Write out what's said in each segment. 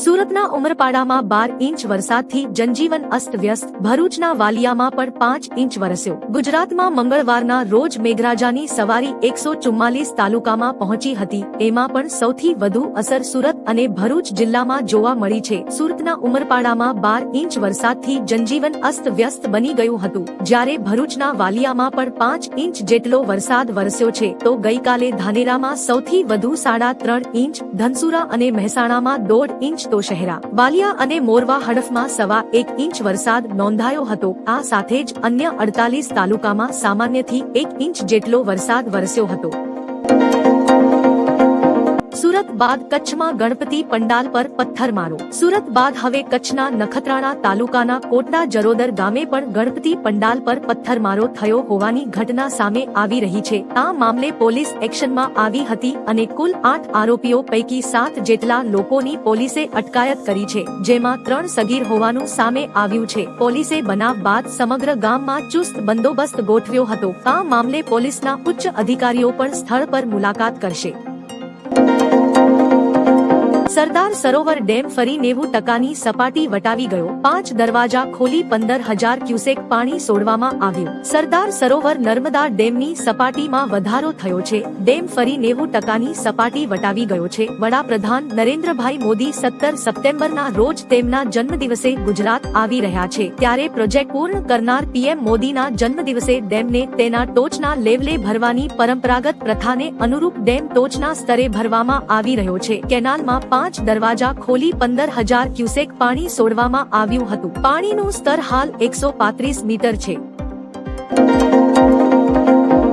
સુરતના ઉમરપાડામાં બાર ઇંચ વરસાદથી જનજીવન અસ્તવ્યસ્ત. ભરૂચના વાલિયામાં પણ પાંચ ઇંચ વરસ્યો. ગુજરાતમાં મંગળવારના રોજ મેઘરાજાની સવારી એકસો ચુમ્માલીસ તાલુકામાં પહોંચી હતી. એમાં પણ સૌથી વધુ અસર સુરત અને ભરૂચ જિલ્લામાં જોવા મળી છે. સુરતના ઉમરપાડામાં બાર ઇંચ વરસાદથી જનજીવન અસ્તવ્યસ્ત બની ગયું હતું. જ્યારે ભરૂચના વાલિયામાં પણ પાંચ ઇંચ જેટલો વરસાદ વરસ્યો છે, તો ગઈકાલે ધાનેરામાં સૌથી વધુ સાડા ત્રણ ઇંચ, ધનસુરા અને મહેસાણામાં દોઢ ઇંચ તો શહેરા. વાલિયા અને મોરવા હડફમાં સવા એક ઇંચ વરસાદ નોંધાયો હતો. આ સાથે જ અન્ય અડતાલીસ તાલુકામાં સામાન્યથી એક ઇંચ જેટલો વરસાદ વરસ્યો હતો. સુરત બાદ કચ્છમાં ગણપતિ પંડાલ પર પથ્થરમારો સુરત બાદ હવે કચ્છના નખત્રાણા તાલુકાના કોટડા જરોદર ગામે પણ ગણપતિ પંડાલ પર પથ્થરમારો થયો હોવાની ઘટના સામે આવી રહી છે. આ મામલે પોલીસ એક્શનમાં આવી હતી અને કુલ આઠ આરોપીઓ પૈકી સાત જેટલા લોકોની પોલીસે અટકાયત કરી છે, જેમાં ત્રણ સગીર હોવાનું સામે આવ્યું છે. પોલીસે બનાવ બાદ સમગ્ર ગામમાં ચુસ્ત બંદોબસ્ત ગોઠવ્યો હતો. આ મામલે પોલીસના ઉચ્ચ અધિકારીઓ પણ સ્થળ પર મુલાકાત કરશે. સરદાર સરોવર ડેમ ફરી નેવું ટકાની સપાટી વટાવી ગયો. પાંચ દરવાજા ખોલી પંદર હજાર ક્યુસેક પાણી છોડવામાં આવ્યું. સરદાર સરોવર નર્મદા ડેમની સપાટીમાં વધારો થયો છે. ડેમ ફરી નેવું ટકાની સપાટી વટાવી ગયો છે. વડાપ્રધાન નરેન્દ્રભાઈ મોદી સત્તર સપ્ટેમ્બરના રોજ તેમના જન્મદિવસે ગુજરાત આવી રહ્યા છે. ત્યારે પ્રોજેક્ટ પૂર્ણ કરનાર પીએમ મોદીના જન્મદિવસે ડેમને તેના ટોચના લેવલે ભરવાની પરંપરાગત પ્રથાને અનુરૂપ ડેમ ટોચના સ્તરે ભરવામાં આવી રહ્યો છે. કેનાલમાં પાંચ દરવાજા ખોલી પંદર હજાર ક્યુસેક પાણી છોડવામાં આવ્યું હતું. પાણીનું સ્તર હાલ એકસો પાંત્રીસ મીટર છે.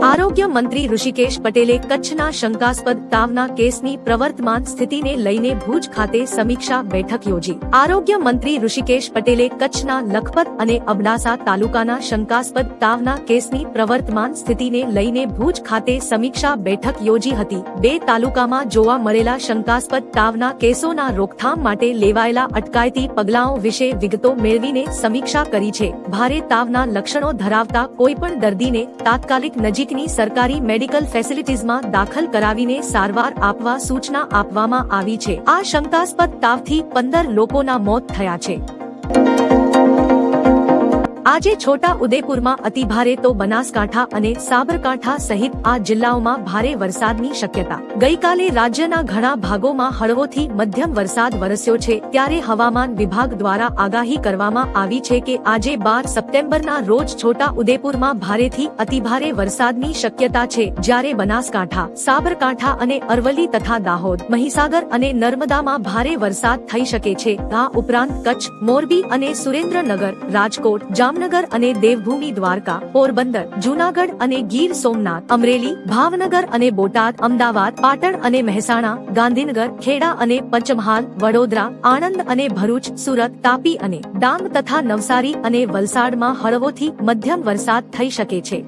આરોગ્ય મંત્રી ઋષિકેશ પટેલે કચ્છના શંકાસ્પદ તાવના કેસની પ્રવર્તમાન સ્થિતિને લઈને ભુજ ખાતે સમીક્ષા બેઠક યોજી. આરોગ્ય મંત્રી ઋષિકેશ પટેલે કચ્છના લખપત અને અબડાસા તાલુકાના શંકાસ્પદ તાવના કેસની પ્રવર્તમાન સ્થિતિને લઈને ભુજ ખાતે સમીક્ષા બેઠક યોજી હતી. બે તાલુકામાં જોવા મળેલા શંકાસ્પદ તાવના કેસોના રોકથામ માટે લેવાયેલા અટકાયતી પગલાઓ વિશે વિગતો મેળવીને સમીક્ષા કરી છે. ભારે તાવના લક્ષણો ધરાવતા કોઈ પણ દર્દીને તાત્કાલિક નજીકની સરકારી મેડિકલ ફેસિલિટીઝમાં દાખલ કરાવીને સારવાર આપવા સૂચના આપવામાં આવી છે. આ શંકાસ્પદ તાવથી પંદર લોકોના મોત થયા છે. આજે છોટા ઉદેપુરમાં અતિભારે તો બનાસકાંઠા અને સાબરકાંઠા સહિત આ જિલ્લાઓમાં ભારે વરસાદની શક્યતા. ગઈકાલે રાજ્યના ઘણા ભાગોમાં હળવોથી મધ્યમ વરસાદ વરસ્યો છે. ત્યારે હવામાન વિભાગ દ્વારા આગાહી કરવામાં આવી છે કે આજે બાર સપ્ટેમ્બરના રોજ છોટા ઉદેપુરમાં ભારેથી અતિભારે વરસાદની શક્યતા છે. જ્યારે બનાસકાંઠા, સાબરકાંઠા અને અરવલ્લી તથા દાહોદ, મહીસાગર અને નર્મદામાં ભારે વરસાદ થઈ શકે છે. આ ઉપરાંત કચ્છ, મોરબી અને સુરેન્દ્રનગર, રાજકોટ જામનગર અને દેવભૂમિ દ્વારકા, પોરબંદર, જુનાગઢ અને ગીર સોમનાથ, અમરેલી, ભાવનગર અને બોટાદ, અમદાવાદ, પાટણ અને મહેસાણા, ગાંધીનગર, ખેડા અને પંચમહાલ, વડોદરા, આણંદ અને ભરૂચ, સુરત, તાપી અને ડાંગ તથા નવસારી અને વલસાડમાં હળવોથી મધ્યમ વરસાદ થઈ શકે છે.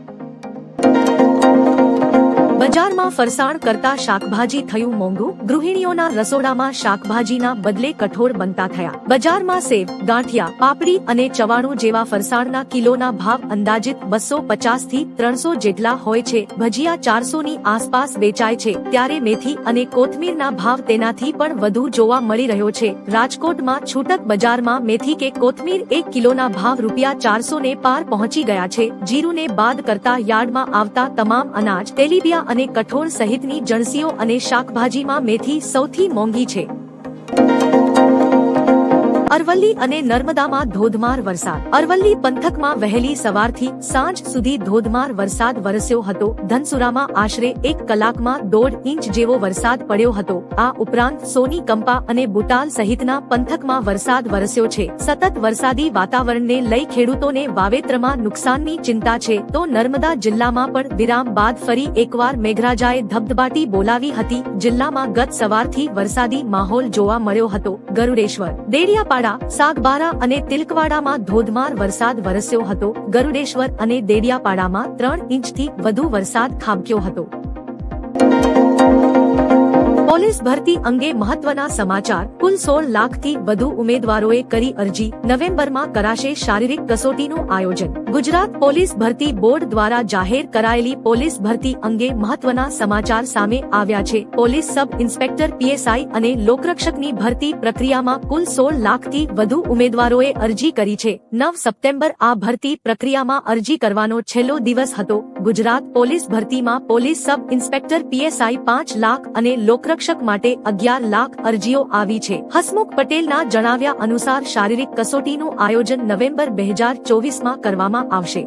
બજારમાં ફરસાણ કરતા શાકભાજી થયું મોંઘું. ગૃહિણીઓના રસોડામાં શાકભાજીના બદલે કઠોળ બનતા થયા. બજારમાં સેવ, ગાંઠિયા, પાપડી અને ચવાણું જેવા ફરસાણના કિલોના ભાવ અંદાજિત બસો પચાસથી ત્રણસો જેટલા હોય છે. ભજીયા ચારસો ની આસપાસ વેચાય છે. ત્યારે મેથી અને કોથમીરના ભાવ તેનાથી પણ વધુ જોવા મળી રહ્યો છે. રાજકોટમાં છૂટક બજારમાં મેથી કે કોથમીર એક કિલોના ભાવ રૂપિયા ચારસો ને પાર પહોંચી ગયા છે. જીરુને બાદ કરતા યાર્ડમાં આવતા તમામ અનાજ તેલીબિયા અને કઠોળ સહિતની જણસીઓ અને શાકભાજીમાં મેથી સૌથી મોંઘી છે. અરવલ્લી અને નર્મદામાં ધોધમાર વરસાદ. અરવલ્લી પંથકમાં વહેલી સવારથી સાંજ સુધી ધોધમાર વરસાદ વરસ્યો હતો. ધનસુરામાં આશરે એક કલાકમાં દોઢ ઇંચ જેવો વરસાદ પડ્યો હતો. આ ઉપરાંત સોની કંપા અને બુટાલ સહિતના પંથકમાં વરસાદ વરસ્યો છે. સતત વરસાદી વાતાવરણને લઈ ખેડૂતોને વાવેતરમાં નુકસાનની ચિંતા છે. તો નર્મદા જિલ્લામાં પણ વિરામ બાદ ફરી એકવાર મેઘરાજાએ ધબધબાટી બોલાવી હતી. જિલ્લામાં ગત સવારથી વરસાદી માહોલ જોવા મળ્યો હતો. ગરુડેશ્વર. દેડિયાપાડા સાગબારા અને તિલકવાડામાં ધોધમાર વરસાદ વરસ્યો હતો. ગરુડેશ્વર અને દેડિયાપાડામાં ત્રણ ઇંચથી વધુ વરસાદ ખાબક્યો હતો. પોલીસ ભરતી અંગે મહત્વના સમાચાર. કુલ સોળ લાખથી વધુ ઉમેદવારોએ કરી અરજી. નવેમ્બરમાં કરાશે શારીરિક કસોટીનું આયોજન. ગુજરાત પોલીસ ભરતી બોર્ડ દ્વારા જાહેર કરાયેલી પોલીસ ભરતી અંગે મહત્વના સમાચાર સામે આવ્યા છે. પોલીસ સબ ઇન્સ્પેક્ટર પીએસઆઈ અને લોકરક્ષકની ભરતી પ્રક્રિયામાં કુલ સોળ લાખથી વધુ ઉમેદવારોએ અરજી કરી છે. નવ સપ્ટેમ્બર આ ભરતી પ્રક્રિયામાં અરજી કરવાનો છેલ્લો દિવસ હતો. ગુજરાત પોલીસ ભરતીમાં પોલીસ સબ ઇન્સ્પેક્ટર પીએસઆઈ પાંચ લાખ અને લોકરક્ષક માટે અગિયાર લાખ અરજીઓ આવી છે. હસમુખ પટેલના જણાવ્યા અનુસાર શારીરિક કસોટીનું આયોજન નવેમ્બર બે હજાર ચોવીસમાં કરવામાં આવશે.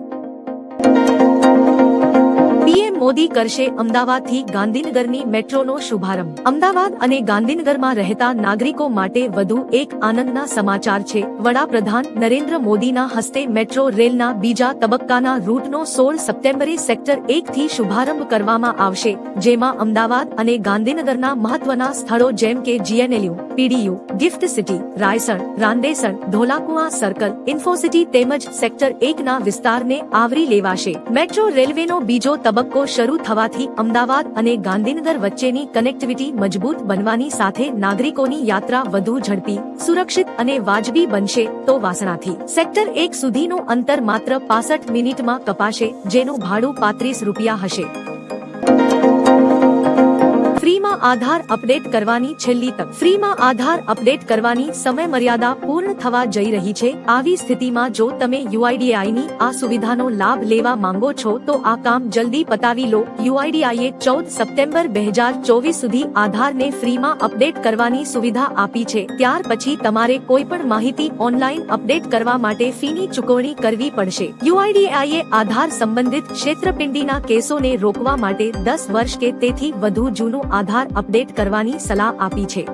પીએમ મોદી કરશે અમદાવાદથી ગાંધીનગરની મેટ્રોનો શુભારંભ. અમદાવાદ અને ગાંધીનગરમાં રહેતા નાગરિકો માટે વધુ એક આનંદના સમાચાર છે. વડાપ્રધાન નરેન્દ્ર મોદીના હસ્તે મેટ્રો રેલના બીજા તબક્કાના રૂટનો સોળ સપ્ટેમ્બરે સેક્ટર એક થી શુભારંભ કરવામાં આવશે, જેમાં અમદાવાદ અને ગાંધીનગરના મહત્વના સ્થળો જેમ કે GNLU, PDU, gift city, Raysan, Randesan, Dholakuva circle, Infocity તેમજ સેક્ટર એકના વિસ્તારને આવરી લેવાશે. મેટ્રો રેલવેનો બીજો તબક્કો શરૂ થવાથી અમદાવાદ અને ગાંધીનગર વચ્ચેની કનેક્ટિવિટી મજબૂત બનવાની સાથે નાગરિકોની યાત્રા વધુ ઝડપી, સુરક્ષિત અને વાજબી બનશે તો વાસણાથી. સેક્ટર એક સુધીનું અંતર માત્ર પાસઠ મિનિટમાં કપાશે, જેનું ભાડું પાંત્રીસ રૂપિયા હશે. ફ્રીમાં આધાર અપડેટ કરવાની છેલ્લી તક. ફ્રીમાં આધાર અપડેટ કરવાની સમય મર્યાદા પૂર્ણ થવા જઈ રહી છે. આવી સ્થિતિમાં જો તમે યુઆઈડીઆઈ ની આ સુવિધાનો લાભ લેવા માંગો છો, તો આ કામ જલ્દી પતાવી લો. યુઆઈડીઆઈએ ચૌદ સપ્ટેમ્બર બે હજાર ચોવીસ સુધી આધારને ફ્રીમાં અપડેટ કરવાની સુવિધા આપી છે. ત્યાર પછી તમારે કોઈ પણ માહિતી ઓનલાઈન અપડેટ કરવા માટે ફીની ચૂકવણી કરવી પડશે. યુઆઈડીઆઈએ આધાર સંબંધિત ક્ષેત્રપિંડીના કેસોને રોકવા માટે દસ વર્ષ કે તેથી વધુ જૂનું આધાર અપડેટ કરવાની સલાહ આપી છે.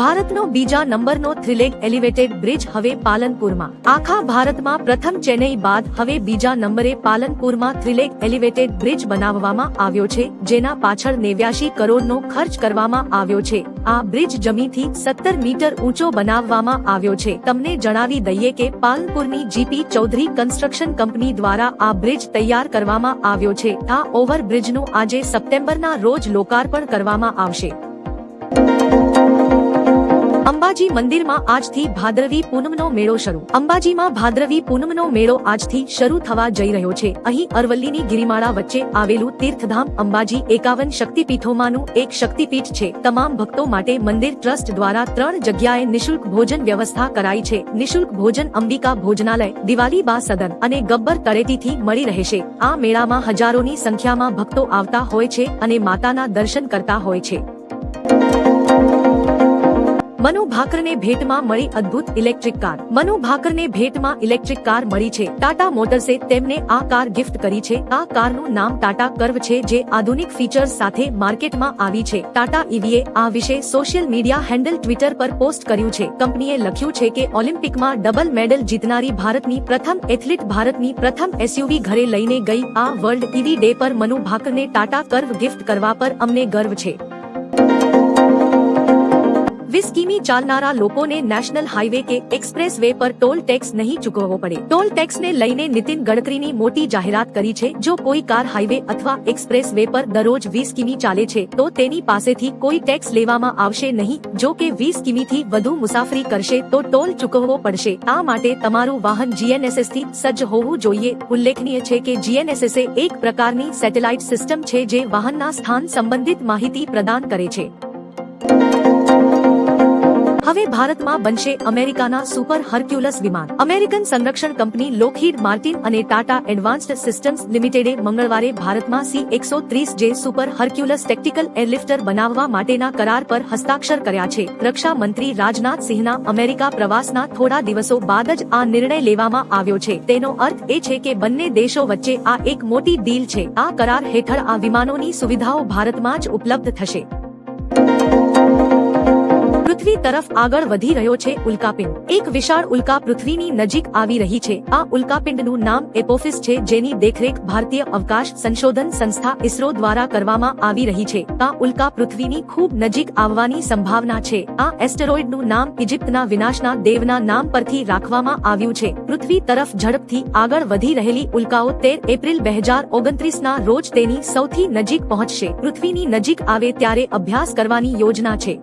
ભારતનો બીજા નંબરનો થ્રીલેગ એલિવેટેડ બ્રિજ હવે પાલનપુરમાં. આખા ભારતમાં પ્રથમ ચેન્નઈ બાદ હવે બીજા નંબરે પાલનપુરમાં થ્રીલેગ એલિવેટેડ બ્રિજ બનાવવામાં આવ્યો છે, જેના પાછળ નેવ્યાશી કરોડનો ખર્ચ કરવામાં આવ્યો છે. આ બ્રિજ જમીનથી સત્તર મીટર ઊંચો બનાવવામાં આવ્યો છે. તમને જણાવી દઈએ કે પાલનપુરની જીપી ચૌધરી કન્સ્ટ્રક્શન કંપની દ્વારા આ બ્રિજ તૈયાર કરવામાં આવ્યો છે. આ ઓવરબ્રિજનું આજે સપ્ટેમ્બરના રોજ લોકાર્પણ કરવામાં આવશે. અંબાજી મંદિરમાં આજથી ભાદરવી પૂનમનો મેળો શરૂ. અંબાજીમાં ભાદરવી પૂનમનો મેળો આજથી શરૂ થવા જઈ રહ્યો છે. અહીં અરવલ્લીની ગિરિમાળા વચ્ચે આવેલું તીર્થધામ અંબાજી એકાવન શક્તિપીઠોમાંનું એક શક્તિપીઠ છે. તમામ ભક્તો માટે મંદિર ટ્રસ્ટ દ્વારા ત્રણ જગ્યાએ નિશુલ્ક ભોજન વ્યવસ્થા કરાઈ છે. નિશુલ્ક ભોજન અંબિકા ભોજનાલય, દિવાલી બા સદન અને ગબ્બર તળેટીથી મળી રહેશે. આ મેળામાં હજારોની સંખ્યામાં ભક્તો આવતા હોય છે અને માતાના દર્શન કરતા હોય છે. મનુ ભાકરને ભેટમાં મળી અદ્ભુત ઇલેક્ટ્રિક કાર. મનુ ભાકરને ભેટમાં ઇલેક્ટ્રિક કાર મળી છે. ટાટા મોટર્સે તેમને આ કાર ગિફ્ટ કરી છે. આ કારનું નામ ટાટા કર્વ છે, જે આધુનિક ફીચર્સ સાથે માર્કેટમાં આવી છે. ટાટા ઈવીએ આ વિશે સોશિયલ મીડિયા હેન્ડલ ટ્વિટર પર પોસ્ટ કર્યું છે. કંપનીએ લખ્યું છે કે ઓલિમ્પિકમાં ડબલ મેડલ જીતનારી ભારતની પ્રથમ એથ્લીટ ભારતની પ્રથમ એસયુવી ઘરે લઈને ગઈ આ વર્લ્ડ ઈવી ડે પર મનુ ભાકરને ટાટા કર્વ ગિફ્ટ કરવા પર અમને ગર્વ છે. કિમી ચાલનારા લોકોને નેશનલ હાઈવે કે એક્સપ્રેસ વે પર ટોલ ટેક્સ નહીં ચૂકવવો પડે. ટોલ ટેક્સને લઈને નીતિન ગડકરીની મોટી જાહેરાત કરી છે, જો કોઈ કાર હાઈવે અથવા એક્સપ્રેસ વે પર દરરોજ વીસ કિમી ચાલે છે, તો તેની પાસેથી કોઈ ટેક્સ લેવામાં આવશે નહીં. જો કે વીસ કિમીથી વધુ મુસાફરી કરશે, તો ટોલ ચૂકવવો પડશે. આ માટે તમારું વાહન જીએનએસએસથી સજ્જ હોવું જોઈએ. ઉલ્લેખનીય છે કે જીએનએસએસ એક પ્રકારની સેટેલાઇટ સિસ્ટમ છે જે વાહનના સ્થાન સંબંધિત માહિતી પ્રદાન કરે છે. હવે ભારતમાં બનશે અમેરિકાના સુપર હર્ક્યુલસ વિમાન. અમેરિકન સંરક્ષણ કંપની લોકહીડ માર્ટિન અને ટાટા એડવાન્સ્ડ સિસ્ટમ્સ લિમિટેડે મંગળવારે ભારતમાં સી એકસો ત્રીસ જે સુપર હર્ક્યુલસ ટેક્ટિકલ એરલિફ્ટર બનાવવા માટેના કરાર પર હસ્તાક્ષર કર્યા છે. રક્ષા મંત્રી રાજનાથ સિંહના અમેરિકા પ્રવાસના થોડા દિવસો બાદ જ આ નિર્ણય લેવામાં આવ્યો છે. તેનો અર્થ એ છે કે બંને દેશો વચ્ચે આ એક મોટી ડીલ છે. આ કરાર હેઠળ આ વિમાનોની સુવિધાઓ ભારતમાં જ ઉપલબ્ધ થશે. પૃથ્વી તરફ આગળ વધી રહ્યો છે ઉલ્કાપિંડ. એક વિશાળ ઉલ્કા પૃથ્વીની નજીક આવી રહી છે. આ ઉલ્કાપિંડનું નામ એપોફિસ છે, જેની દેખરેખ ભારતીય અવકાશ સંશોધન સંસ્થા ઇસરો દ્વારા કરવામાં આવી રહી છે. આ ઉલ્કા પૃથ્વીની ખૂબ નજીક આવવાની સંભાવના છે. આ એસ્ટેરોઇડનું નામ ઇજિપ્તના વિનાશના દેવના નામ પરથી રાખવામાં આવ્યું છે. પૃથ્વી તરફ ઝડપથી આગળ વધી રહેલી ઉલ્કાઓ તેર એપ્રિલ બે હજાર ઓગણત્રીસના રોજ તેની સૌથી નજીક પહોંચશે. પૃથ્વીની નજીક આવે ત્યારે અભ્યાસ કરવાની યોજના છે.